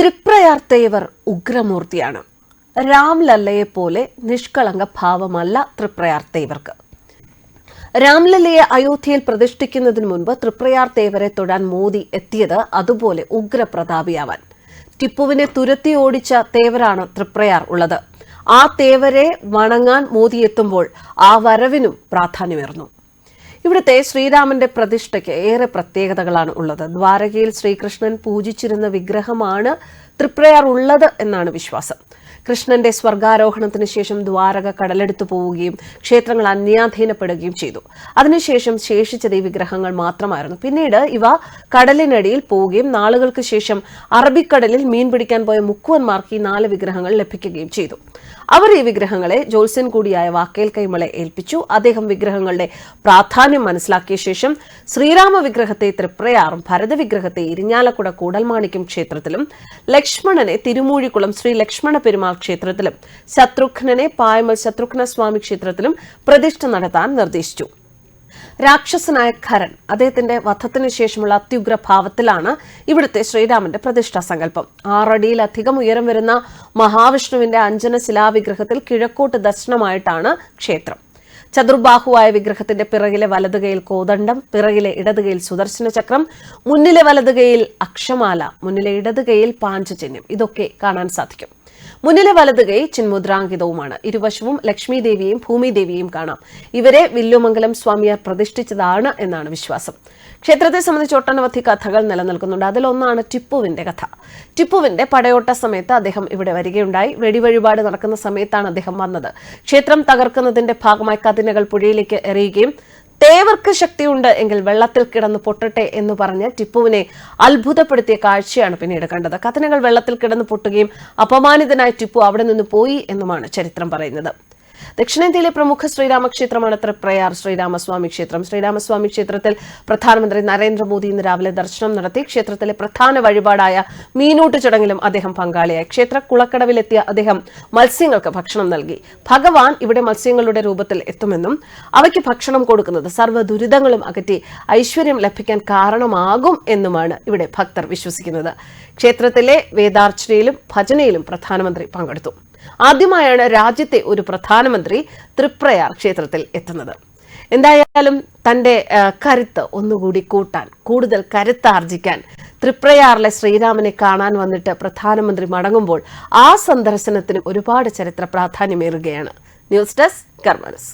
തൃപ്രയാർ തേവർ ഉഗ്രമൂർത്തിയാണ്. രാംലല്ലയെ പോലെ നിഷ്കളങ്ക ഭാവമല്ല തൃപ്രയാർത്തേവർക്ക് രാംലല്ലയെ അയോധ്യയിൽ പ്രതിഷ്ഠിക്കുന്നതിന് മുൻപ് തൃപ്രയാർ തൊടാൻ മോദി എത്തിയത് അതുപോലെ ഉഗ്രപ്രതാപിയാവാൻ. ടിപ്പുവിനെ തുരത്തി ഓടിച്ച തേവരാണ് തൃപ്രയാർ ഉള്ളത്. ആ തേവരെ വണങ്ങാൻ മോദി എത്തുമ്പോൾ ആ വരവിനും പ്രാധാന്യമേറുന്നു ഇവിടുത്തെ ശ്രീരാമന്റെ പ്രതിഷ്ഠയ്ക്ക് ഏറെ പ്രത്യേകതകളാണ് ഉള്ളത്. ദ്വാരകയിൽ ശ്രീകൃഷ്ണൻ പൂജിച്ചിരുന്ന വിഗ്രഹമാണ് തൃപ്രയാർ ഉള്ളത് എന്നാണ് വിശ്വാസം. കൃഷ്ണന്റെ സ്വർഗാരോഹണത്തിന് ശേഷം ദ്വാരക കടലെടുത്തു പോവുകയും ക്ഷേത്രങ്ങൾ അന്യാധീനപ്പെടുകയും ചെയ്തു. അതിനുശേഷം ശേഷിച്ചത് ഈ വിഗ്രഹങ്ങൾ മാത്രമായിരുന്നു. പിന്നീട് ഇവ കടലിനടിയിൽ പോവുകയും നാളുകൾക്ക് ശേഷം അറബിക്കടലിൽ മീൻ പിടിക്കാൻ പോയ മുക്കുവന്മാർക്ക് ഈ നാല് വിഗ്രഹങ്ങൾ ലഭിക്കുകയും ചെയ്തു. അവർ ഈ വിഗ്രഹങ്ങളെ ജോത്സ്യൻ കൂടിയായ വാക്കേൽ കൈമളെ ഏൽപ്പിച്ചു. അദ്ദേഹം വിഗ്രഹങ്ങളുടെ പ്രാധാന്യം മനസ്സിലാക്കിയ ശേഷം ശ്രീരാമ വിഗ്രഹത്തെ തൃപ്രയാറും ഭരത വിഗ്രഹത്തെ ഇരിഞ്ഞാലക്കുട കൂടൽമാണിക്യം ക്ഷേത്രത്തിലും ലക്ഷ്മണനെ തിരുമൂഴിക്കുളം ശ്രീ ലക്ഷ്മണ പെരുമാൾ ക്ഷേത്രത്തിലും ശത്രുഘ്നനെ പായമൽ ശത്രുഘ്ന സ്വാമി ക്ഷേത്രത്തിലും പ്രതിഷ്ഠ നടത്താൻ നിർദ്ദേശിച്ചു. രാക്ഷസനായ ഖരൻ അദ്ദേഹത്തിന്റെ വധത്തിനു ശേഷമുള്ള അത്യുഗ്ര ഭാവത്തിലാണ് ഇവിടുത്തെ ശ്രീരാമന്റെ പ്രതിഷ്ഠാ സങ്കല്പം. ആറടിയിലധികം ഉയരം വരുന്ന മഹാവിഷ്ണുവിന്റെ അഞ്ജന ശിലാവിഗ്രഹത്തിൽ കിഴക്കോട്ട് ദർശനമായിട്ടാണ് ക്ഷേത്രം. ചതുർബാഹുവായ വിഗ്രഹത്തിന്റെ പിറകിലെ വലതുകയിൽ കോദണ്ഡം പിറകിലെ ഇടതുകയിൽ സുദർശന ചക്രം മുന്നിലെ വലതുകയിൽ അക്ഷമാല മുന്നിലെ ഇടതുകയിൽ പാഞ്ചചിഹ്നം ഇതൊക്കെ കാണാൻ സാധിക്കും. മുന്നിലെ വലത് കൈ ചിന്മുദ്രാങ്കിതവുമാണ്. ഇരുവശവും ലക്ഷ്മി ദേവിയെയും കാണാം. ഇവരെ വില്ലുമംഗലം സ്വാമിയാർ പ്രതിഷ്ഠിച്ചതാണ് എന്നാണ് വിശ്വാസം. ക്ഷേത്രത്തെ സംബന്ധിച്ച് ഒട്ടനവധി കഥകൾ നിലനിൽക്കുന്നുണ്ട്. അതിലൊന്നാണ് ടിപ്പുവിന്റെ കഥ. ടിപ്പുവിന്റെ പടയോട്ട സമയത്ത് അദ്ദേഹം ഇവിടെ വരികയുണ്ടായി. വെടിവഴിപാട് നടക്കുന്ന സമയത്താണ് അദ്ദേഹം വന്നത്. ക്ഷേത്രം തകർക്കുന്നതിന്റെ ഭാഗമായി കതിനകൾ പുഴയിലേക്ക് എറിയുകയും തേവർക്ക് ശക്തിയുണ്ട് എങ്കിൽ വെള്ളത്തിൽ കിടന്ന് പൊട്ടട്ടെ എന്ന് പറഞ്ഞ് ടിപ്പുവിനെ അത്ഭുതപ്പെടുത്തിയ കാഴ്ചയാണ് പിന്നീട് കണ്ടത്. കഥനകൾ വെള്ളത്തിൽ കിടന്ന് പൊട്ടുകയും അപമാനിതനായ ടിപ്പു അവിടെ നിന്ന് പോയി എന്നുമാണ് ചരിത്രം പറയുന്നത്. ദക്ഷിണേന്ത്യയിലെ പ്രമുഖ ശ്രീരാമക്ഷേത്രമാണ് തൃപ്രയാർ ശ്രീരാമസ്വാമി ക്ഷേത്രം. ശ്രീരാമസ്വാമി ക്ഷേത്രത്തിൽ പ്രധാനമന്ത്രി നരേന്ദ്രമോദി ഇന്ന് രാവിലെ ദർശനം നടത്തി. ക്ഷേത്രത്തിലെ പ്രധാന വഴിപാടായ മീനൂട്ട് ചടങ്ങിലും അദ്ദേഹം പങ്കാളിയായി. ക്ഷേത്ര കുളക്കടവിലെത്തിയ അദ്ദേഹം മത്സ്യങ്ങൾക്ക് ഭക്ഷണം നൽകി. ഭഗവാൻ ഇവിടെ മത്സ്യങ്ങളുടെ രൂപത്തിൽ എത്തുമെന്നും അവയ്ക്ക് ഭക്ഷണം കൊടുക്കുന്നത് സർവ ദുരിതങ്ങളും അകറ്റി ഐശ്വര്യം ലഭിക്കാൻ കാരണമാകും എന്നുമാണ് ഇവിടെ ഭക്തർ വിശ്വസിക്കുന്നത്. ക്ഷേത്രത്തിലെ വേദാർച്ചനയിലും ഭജനയിലും പ്രധാനമന്ത്രി പങ്കെടുത്തു. ആദ്യമായാണ് രാജ്യത്തെ ഒരു പ്രധാനമന്ത്രി തൃപ്രയാർ ക്ഷേത്രത്തിൽ എത്തുന്നത്. എന്തായാലും തന്റെ കരുത്ത് ഒന്നുകൂടി കൂട്ടാൻ കൂടുതൽ കരുത്ത് ആർജിക്കാൻ തൃപ്രയാറിലെ ശ്രീരാമനെ കാണാൻ വന്നിട്ട് പ്രധാനമന്ത്രി മടങ്ങുമ്പോൾ ആ സന്ദർശനത്തിന് ഒരുപാട് ചരിത്ര പ്രാധാന്യമേറുകയാണ്. News desk കർമ്മനസ്